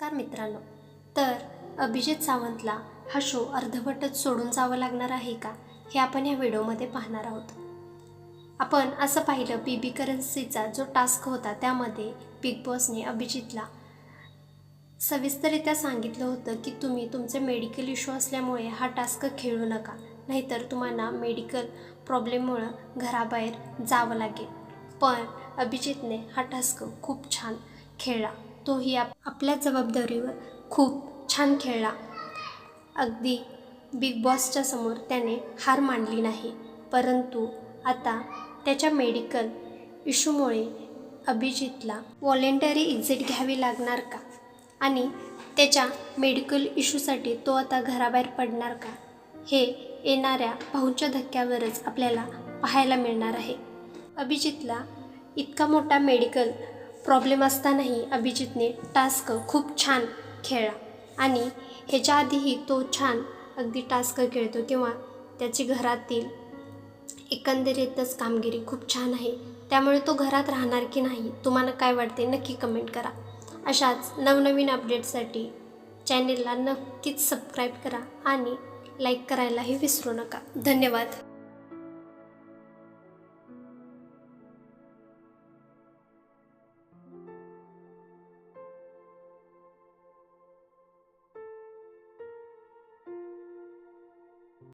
नमस्कार मित्रांनो. तर अभिजित सावंतला हा शो अर्धवटच सोडून जावं लागणार आहे का हे आपण या व्हिडिओमध्ये पाहणार आहोत. आपण असं पाहिलं बी बी करन्सीचा जो टास्क होता त्यामध्ये बिग बॉसने अभिजितला सविस्तररित्या सांगितलं होतं की तुम्ही तुमचे मेडिकल इश्यू असल्यामुळे हा टास्क खेळू नका नाहीतर तुम्हाला मेडिकल प्रॉब्लेममुळं घराबाहेर जावं लागेल. पण अभिजितने हा टास्क खूप छान खेळला. तोही आप आपल्या जबाबदारीवर खूप छान खेळला. अगदी बिग बॉसच्या समोर त्याने हार मानली नाही. परंतु आता त्याच्या मेडिकल इश्यूमुळे अभिजितला व्हॉलेंटरी एक्झिट घ्यावी लागणार का? आणि त्याच्या मेडिकल इशूसाठी तो आता घराबाहेर पडणार का? हे येणाऱ्या भाऊंच्या धक्क्यावरच आपल्याला पाहायला मिळणार आहे. अभिजितला इतका मोठा मेडिकल प्रॉब्लेम असतानाही अभिजितने टास्क खूप छान खेळला. आणि ह्याच्या आधीही तो छान अगदी टास्क खेळतो किंवा त्याची घरातील एकंदरीतच कामगिरी खूप छान आहे. त्यामुळे तो घरात राहणार की नाही तुम्हाला काय वाटते नक्की कमेंट करा. अशाच नवनवीन अपडेटसाठी चॅनेलला नक्कीच सबस्क्राईब करा आणि लाईक करायलाही विसरू नका. धन्यवाद.